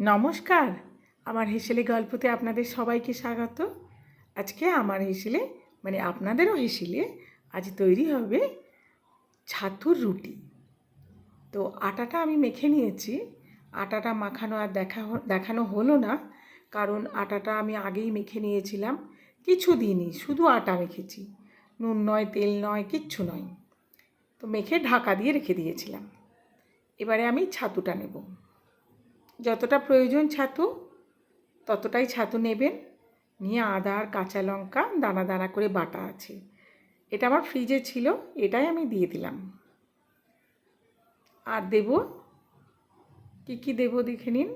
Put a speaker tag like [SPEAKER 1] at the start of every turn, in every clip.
[SPEAKER 1] নমস্কার। আমার হেসেলে গল্পতে আপনাদের সবাইকে স্বাগত। আজকে আমার হেসেলে মানে আপনাদেরও হেসেলে আজ তৈরি হবে ছাতুর রুটি। তো আটাটা আমি মেখে নিয়েছি। আটাটা মাখানো আর দেখা দেখানো হলো না, কারণ আটাটা আমি আগেই মেখে নিয়েছিলাম কিছু দিনই শুধু আটা মেখেছি। নুন নয়, তেল নয়, কিচ্ছু নয়। তো মেখে ঢাকা দিয়ে রেখে দিয়েছিলাম। এবারে আমি ছাতুটা নেব। যতটা প্রয়োজন ছাতু, ততটাই ছাতু নেবেন। নিয়ে আদা আর কাঁচা লঙ্কা দানা দানা করে বাটা আছে। এটা আমার ফ্রিজে ছিল, এটাই আমি দিয়ে দিলাম। আর দেব? কি কি দেব দেখে নিন।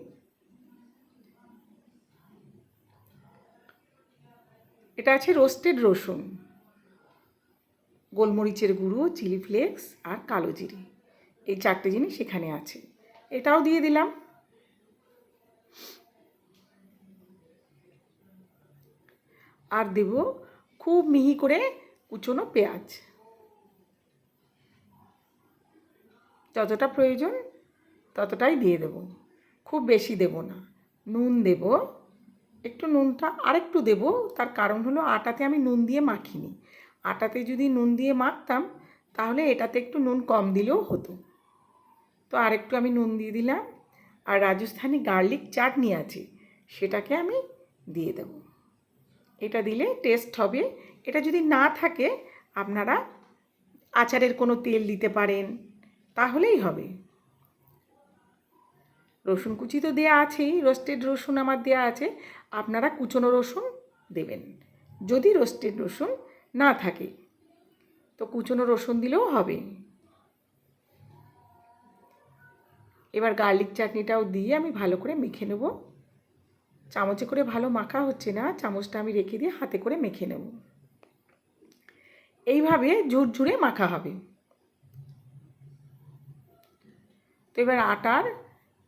[SPEAKER 1] এটা আছে রোস্টেড রসুন, গোলমরিচের গুঁড়ো, চিলি ফ্লেক্স আর কালো জিরে। এই চারটে জিনিস এখানে আছে। এটাও দিয়ে দিলাম। আর দেব খুব মিহি করে কুচনো পেঁয়াজ। যতটা প্রয়োজন ততটাই দিয়ে দেব। খুব বেশি দেব না। নুন দেব। একটু নুনটা আরেকটু দেব। তার কারণ হলো আটাতে আমি নুন দিয়ে মাখিনি। আটাতে যদি নুন দিয়ে মাখতাম তাহলে এটাতে একটু নুন কম দিলেও হতো। তো আরেকটু আমি নুন দিয়ে দিলাম। আর রাজস্থানি গার্লিক চাটনি আছে, সেটাকে আমি দিয়ে দেবো। এটা দিলে টেস্ট হবে। এটা যদি না থাকে, আপনারা আচারের কোনো তেল দিতে পারেন, তাহলেই হবে। রসুন কুচি তো দেওয়া আছেই রোস্টেড রসুন আমার দেওয়া আছে, আপনারা কুচনো রসুন দেবেন। যদি রোস্টেড রসুন না থাকে, তো কুচনো রসুন দিলেও হবে। এবার গার্লিক চাটনিটাও দিয়ে আমি ভালো করে মেখে নেব। চামচে করে ভালো মাখা হচ্ছে না, চামচটা আমি রেখে দিয়ে হাতে করে মেখে নেব। এইভাবে ঝুরঝুরে মাখা হবে। তো এবার আটার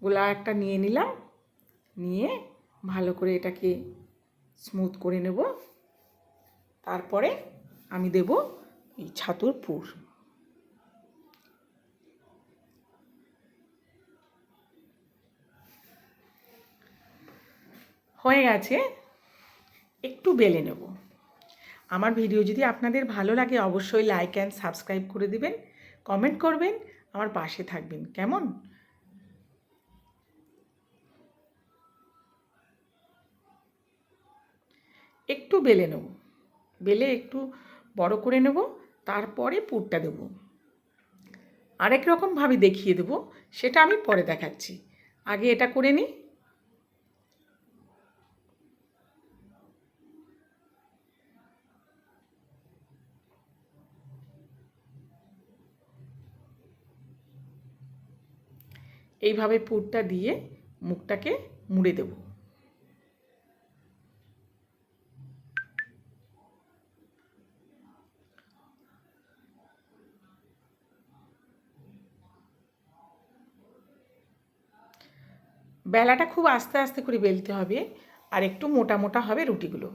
[SPEAKER 1] গোলা একটা নিয়ে নিলাম, নিয়ে ভালো করে এটাকে স্মুথ করে নেব। তারপরে আমি দেব এই ছাতুর পুর। হয়ে গেছে, একটু বেলে নেব। আমার ভিডিও যদি আপনাদের ভালো লাগে, অবশ্যই লাইক অ্যান্ড সাবস্ক্রাইব করে দিবেন কমেন্ট করবেন, আমার পাশে থাকবেন। কেমন? একটু বেলে নেব। বেলে একটু বড় করে নেব, তারপরে পুরটা দেব। আরেক রকমভাবে দেখিয়ে দেব, সেটা আমি পরে দেখাচ্ছি। আগে এটা করে নিই। এইভাবে পুরটা দিয়ে মুখটাকে মুড়ে দেব। বেলাটা খুব আস্তে আস্তে করে বেলতে হবে আর একটু মোটা মোটা হবে রুটিগুলো।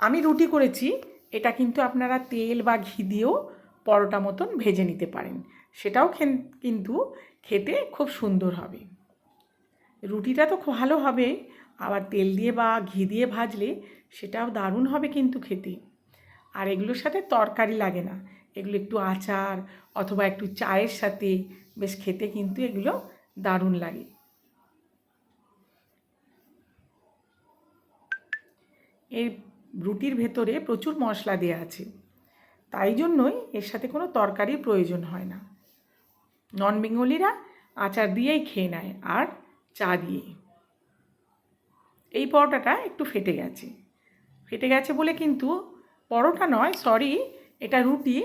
[SPEAKER 1] আমি রুটি করেছি, এটা কিন্তু আপনারা তেল বা ঘি দিয়েও পরোটা মতন ভেজে নিতে পারেন। সেটাও কিন্তু খেতে খুব সুন্দর হবে। রুটিটা তো ভালো হবে। আবার তেল দিয়ে বা ঘি দিয়ে ভাজলে সেটাও দারুণ হবে কিন্তু খেতে। আর এগুলোর সাথে তরকারি লাগে না। এগুলো একটু আচার অথবা একটু চায়ের সাথে বেশ খেতে কিন্তু এগুলো দারুণ লাগে। এই রুটির ভেতরে প্রচুর মশলা দেওয়া আছে। তাই জন্যই এর সাথে কোনো তরকারির প্রয়োজন হয় না। নন বেঙ্গলিরা আচার দিয়েই খেয়ে নেয় আর চা দিয়ে এই পরোটাটা একটু ফেটে গেছে। ফেটে গেছে বলে কিন্তু পরোটা নয় সরি এটা রুটি,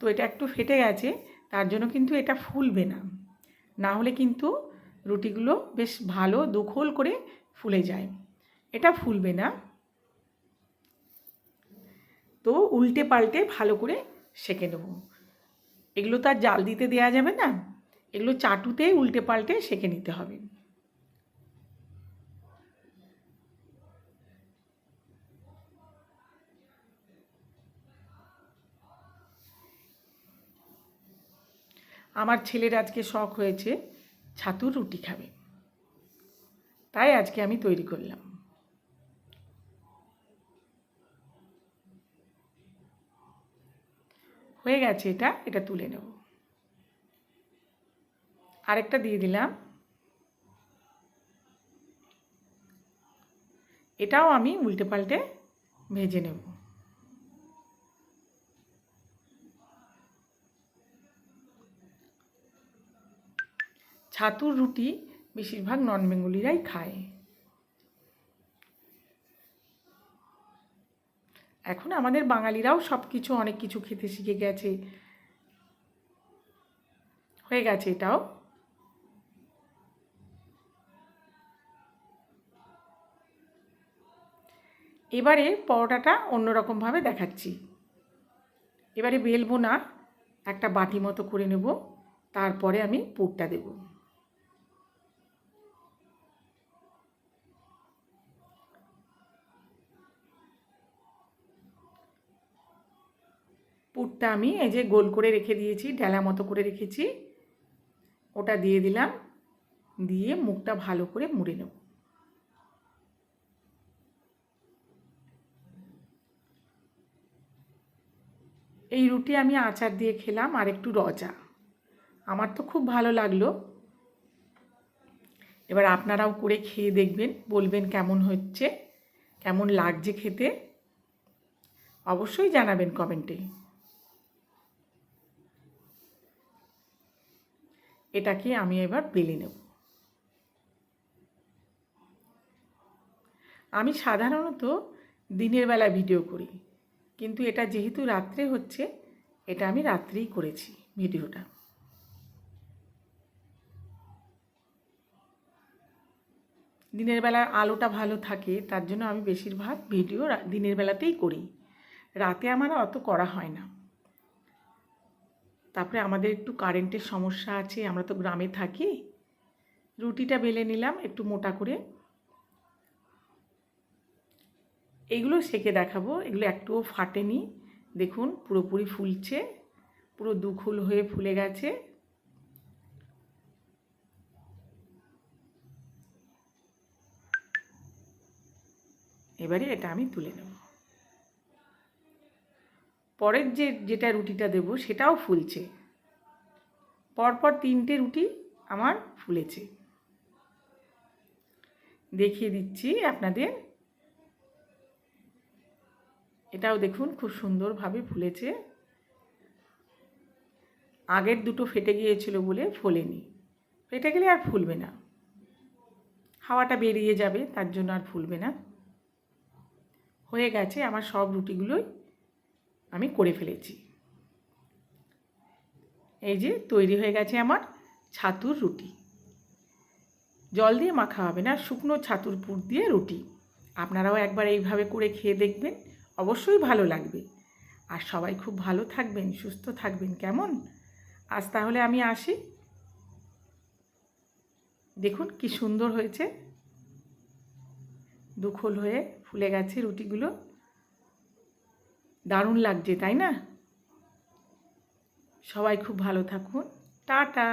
[SPEAKER 1] তো এটা একটু ফেটে গেছে, তার জন্য কিন্তু এটা ফুলবে না। না হলে কিন্তু রুটিগুলো বেশ ভালো দুখোল করে ফুলে যায়। এটা ফুলবে না। তো উল্টে পাল্টে ভালো করে সেঁকে নেব। এগুলো তো আর জাল দিতে দেওয়া যাবে না। এগুলো চাটুতেই উল্টে পাল্টে সেঁকে নিতে হবে। আমার ছেলের আজকে শখ হয়েছে, ছাতুর রুটি খাবে। তাই আজকে আমি তৈরি করলাম। হয়ে গেছে এটা এটা তুলে নেব। আরেকটা দিয়ে দিলাম। এটাও আমি উল্টে পাল্টে ভেজে নেব। ছাতুর রুটি বেশিরভাগ নন বেঙ্গলিরাই খায়। এখন আমাদের বাঙালিরাও সব কিছু অনেক কিছু খেতে শিখে গেছে। হয়ে গেছে এটাও। এবারে পরোটাটা অন্যরকমভাবে দেখাচ্ছি। এবারে বেলবো না, একটা বাটি মতো করে নেব, তারপরে আমি পুরটা দেব। পুরটা আমি এই যে গোল করে রেখে দিয়েছি ডেলা মতো করে রেখেছি। ওটা দিয়ে দিলাম, দিয়ে মুখটা ভালো করে মুড়ে নেব। এই রুটি আমি আচার দিয়ে খেলাম আর একটু রজা। আমার তো খুব ভালো লাগল। এবার আপনারাও করে খেয়ে দেখবেন, বলবেন কেমন হচ্ছে, কেমন লাগছে খেতে। অবশ্যই জানাবেন কমেন্টে। এটাকে আমি এবার বেলে নেব। আমি সাধারণত দিনের বেলা ভিডিও করি, কিন্তু এটা যেহেতু রাত্রে হচ্ছে, এটা আমি রাত্রেই করেছি ভিডিওটা। দিনের বেলা আলোটা ভালো থাকে, তার জন্য আমি বেশিরভাগ ভিডিও দিনের বেলাতেই করি। রাতে আমার অত করা হয় না। তারপরে আমাদের একটু কারেন্টের সমস্যা আছে, আমরা তো গ্রামে থাকি। রুটিটা বেলে নিলাম, একটু মোটা করে। এগুলো সেকে দেখাবো, এগুলো একটুও ফাটেনি। দেখুন, পুরোপুরি ফুলছে, পুরো দুখুল হয়ে ফুলে গেছে। এবারে এটা আমি তুলে নেব। পরের যে, যেটা রুটিটা দেব সেটাও ফুলছে। পরপর তিনটে রুটি আমার ফুলেছে। দেখিয়ে দিচ্ছি আপনাদের। এটাও দেখুন খুব সুন্দরভাবে ফুলেছে। আগের দুটো ফেটে গিয়েছিল বলে ফোলেনি। ফেটে গেলে আর ফুলবে না। হাওয়াটা বেরিয়ে যাবে, তার জন্য আর ফুলবে না। হয়ে গেছে আমার সব রুটিগুলোই আমি করে ফেলেছি। এই যে তৈরি হয়ে গেছে আমার ছাতুর রুটি। জল দিয়ে মাখা হবে না, শুকনো ছাতুর পুর দিয়ে রুটি। আপনারাও একবার এইভাবে করে খেয়ে দেখবেন, অবশ্যই ভালো লাগবে। আর সবাই খুব ভালো থাকবেন, সুস্থ থাকবেন, কেমন? আজ তাহলে আমি আসি। দেখুন কি সুন্দর হয়েছে। দুখোল হয়ে ফুলে গেছে রুটিগুলো। দারুণ লাগছে তাই না? সবাই খুব ভালো থাকুন। টাটা!